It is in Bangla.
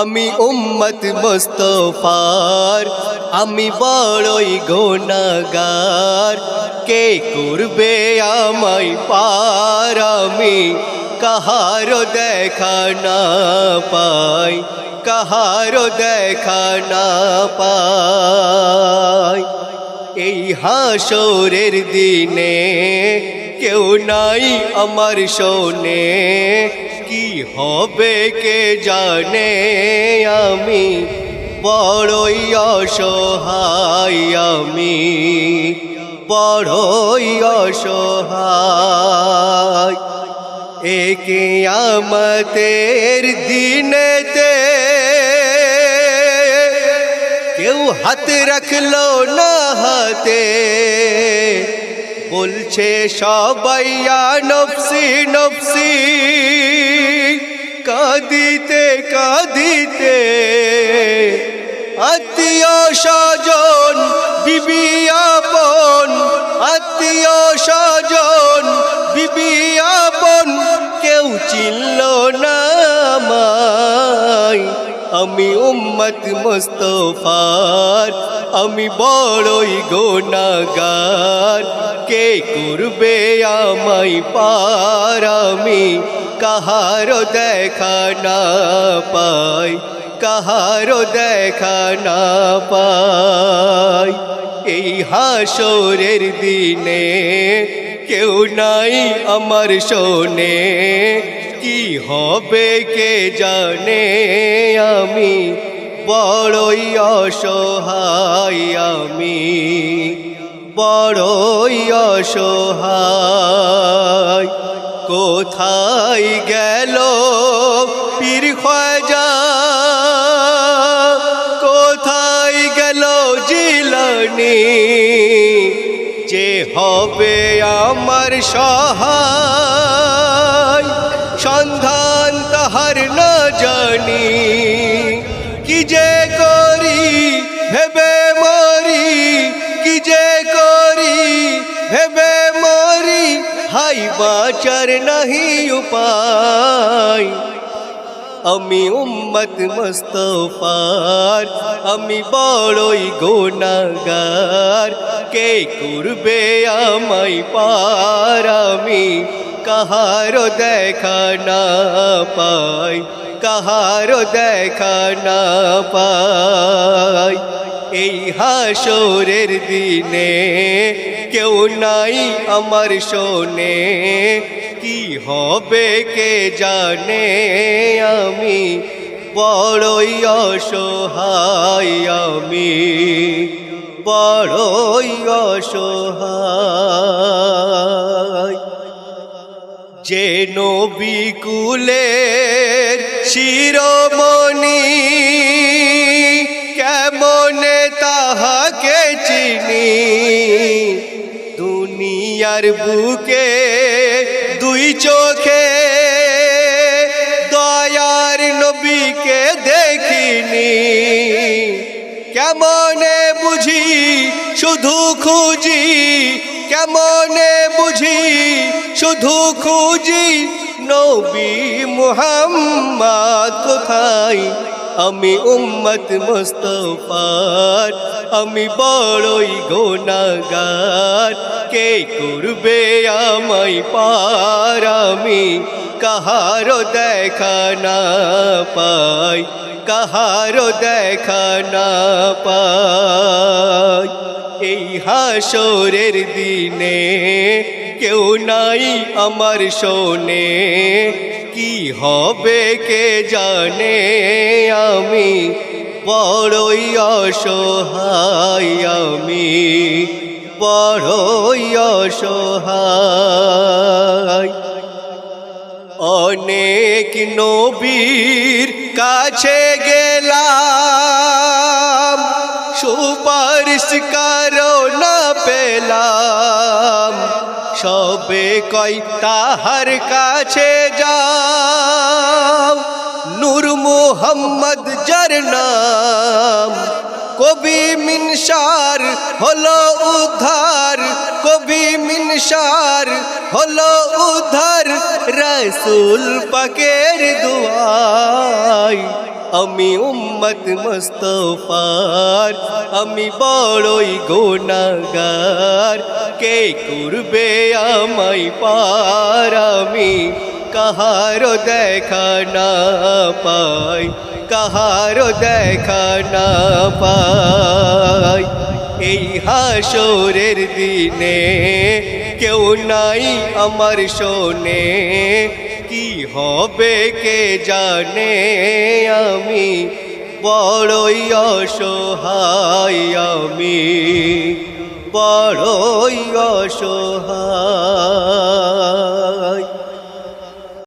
আমি উম্মত মুস্তফার, আমি বড়ই গোনাগার কে করবে আমায় পার? আমি কাহার দেখা না পাই কাহার দেখা না পাই। এই হাসরের দিনে কেউ নাই আমার শোনে কি হবে কে জানে? আমি বড়ই অসহায়, আমি বড়ই অসহায়। একে আমতের দিনেতে কেউ হাত রাখল না হাতে? বলছে সবাইয়া নফসি নফসি। কাঁদিতে কাঁদিতে আত্মীয় স্বজন, বিবি আপন। আত্মীয় স্বজন, বিবি আপন। কেউ চিনল আমি উম্মত মুস্তফার, আমি বড়ই গোনাগার কে করবে আমায় পার? আমি কাহার দেখা না পাই কাহার দেখা না পাই। এই হাসরের দিনে কেউ নাই আমার শোনে কি হবে কে জানে? আমি বড়ই অসহায়, আমি বড়ই অসহায়। কোথায় গেল পীর খোঁজা কোথায় গেল জিলানি? যে হবে আমার সহায়। বাচার নাহি উপায়। আমি উম্মত মুস্তফার, আমি বড়ই গোনাগার কে করবে আমায় পার? আমি কাহার দেখা না পাই কাহার দেখা না পাই। এই হাসরের দিনে কেউ নাই আমার শোনে। কি হবে কে জানে? আমি বড়ই অসহায়, আমি বড়ই অসহায়। যে নবী কুলের দুনিয়ার বুকে দুই চোখে দয়ার নবীকে দেখিনি। কেমনে বুঝি শুধু খুঁজি? কেমনে বুঝি শুধু খুঁজি? নবী মুহাম্মদ কোথায়? আমি উম্মত মুস্তফার আমি বড়ই গোনাগার কে করবে আমায় পার? আমি কাহার দেখা না পাই কাহার দেখা না পাই। এই হাসরের দিনে কেউ নাই আমার শোনে কি হবে কে জানে? আমি বড়ই অসহায়, আমি বড়ই অসহায়। অনেক নবীর কাছে গেলাম, সুপারিশ কারও সবে কই তাহার কাছে যাও। নূর মোহাম্মদ যার নাম কবি মিনসার হলো উদ্ধার, কবি মিনসার হলো উদ্ধার, রসুল পাকের দুয়াই আমি উম্মত মুস্তফার, আমি বড়ই গোনাগার কে করবে আমায় পার? আমি কাহার দেখা না পাই কাহার দেখা না পাই। এই হাসরের দিনে কেউ নাই আমার শোনে কি হবে কে জানে? আমি বড়ই অসহায় আমি বড়ই অসহায়।